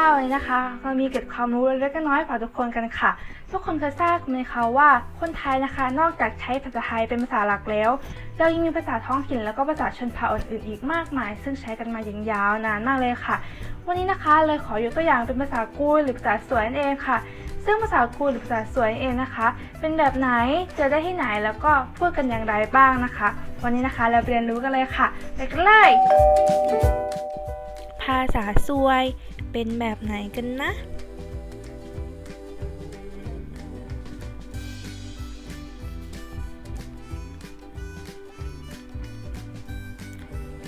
วันนี้นะคะเรามีเกร็ดความรู้เล็กๆน้อยๆฝากทุกคนกันค่ะ ทุกคนเคยทราบไหมคะว่าคนไทยนะคะ นอกจากใช้ภาษาไทยเป็นภาษาหลักแล้ว เรายังมีภาษาท้องถิ่นแล้วก็ภาษาชนเผ่าอื่นๆอีกมากมาย ซึ่งใช้กันมาอย่างยาวนานมากเลยค่ะ วันนี้นะคะเลยขอยกตัวอย่างเป็นภาษากุยหรือภาษาสวยนั่นเองค่ะ ซึ่งภาษากุยหรือภาษาสวยนั่นเองนะคะ เป็นแบบไหนเจอได้ที่ไหนแล้วก็พูดกันอย่างไรบ้างนะคะ วันนี้นะคะเราเรียนรู้กันเลยค่ะไปกันเลยภาษาซวย เป็นแบบไหนกันนะ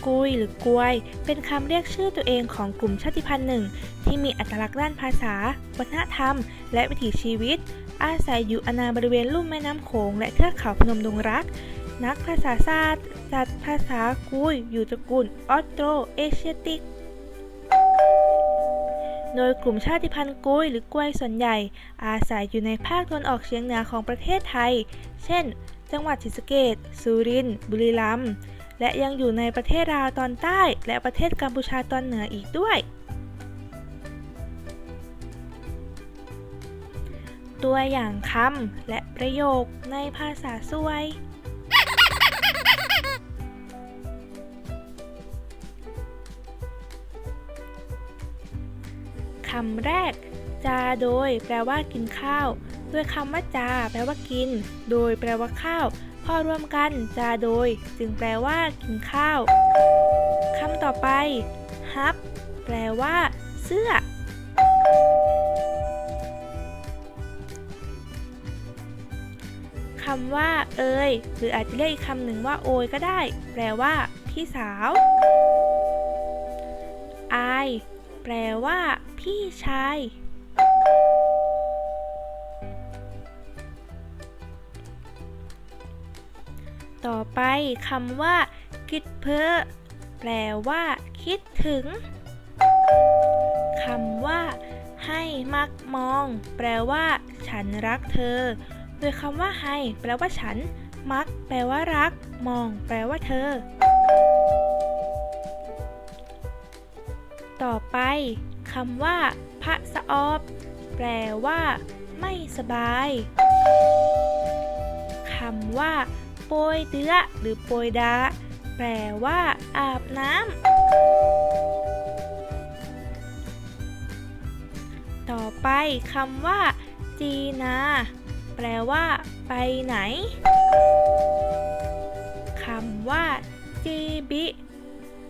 กุยหรือกวย เป็นคำเรียกชื่อตัวเองของกลุ่มชาติพันธุ์หนึ่ง ที่มีอัตลักษณ์ด้านภาษา วัฒนธรรม และวิถีชีวิต อาศัยอยู่อาณาบริเวณลุ่มแม่น้ำโขงและเทือกเขาพนมดงรักนักภาษาศาสตร์จัดภาษากุยอยู่ตระกูลออสโตรเอเชียติก โดยกลุ่มชาติพันธุ์กุ้ยหรือกวยส่วนใหญ่ อาศัยอยู่ในภาคตะวันออกเฉียงเหนือของประเทศไทย เช่น จังหวัดศรีสะเกษสุรินทร์ บุรีรัมย์ และยังอยู่ในประเทศลาวตอนใต้ และประเทศกัมพูชาตอนเหนืออีกด้วย ตัวอย่างคำและประโยคในภาษาสวย คำแรก จาโดย แปลว่ากินข้าวโดยคำว่าจา แปลว่ากิน โดย แปลว่าข้าว พอรวมกัน จาโดย จึงแปลว่ากินข้าวคำต่อไปฮับแปลว่า เสื้อคำว่า เอย หรืออาจจะเรียกอีกคำหนึ่งว่าโอยก็ได้ แปลว่า พี่สาว อาย แปลว่า พี่ชาย ต่อไปคำว่า คิดเพ้อแปลว่า คิดถึงคำว่า ให้มักมอง แปลว่า ฉันรักเธอ โดยคำว่าให้ แปลว่าฉัน มัก แปลว่ารัก มอง แปลว่าเธอ ต่อไป คำว่า พระสะออบ แปลว่า ไม่สบายคำว่า โปยเดือหรือโปยดา แปลว่า อาบน้ำต่อไปคำว่า จีนา แปลว่า ไปไหนคำว่า จีบิ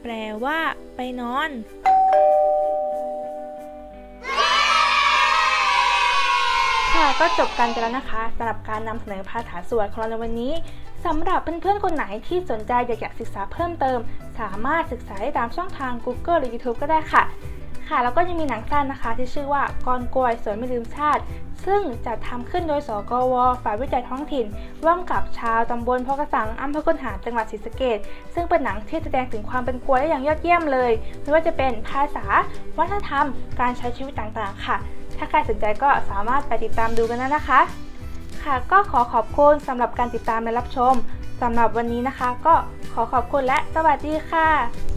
แปลว่า ไปนอน ค่ะก็จบกันไปแล้วนะคะสำหรับการนำเสนอภาษาสวดของเราในวันนี้สำหรับเพื่อนๆคนไหนที่สนใจอยากอยากศึกษาเพิ่มเติม สามารถศึกษาได้ตามช่องทาง Google หรือ YouTube ก็ได้ค่ะ ค่ะแล้วก็ยังมีหนังสั้นนะคะ ที่ชื่อว่ากรกวยสวยไม่ลืมชาติ ซึ่งจัดทำขึ้นโดยสกวฝ่ายวิจัยท้องถิ่น ร่วมกับชาวตำบลพอกระสังอำเภอคุนหารจังหวัดศรีสะเกษซึ่งเป็นหนังที่แสดงถึงความเป็นกวยได้อย่างยอดเยี่ยมเลย ไม่ว่าจะเป็นภาษา วัฒนธรรม การใช้ชีวิตต่างๆ ค่ะ ถ้าใครสนใจก็สามารถไปติดตามดูกันได้นะคะ ค่ะก็ขอขอบคุณสำหรับการติดตามและรับชมสำหรับวันนี้นะคะ ก็ขอขอบคุณและสวัสดีค่ะ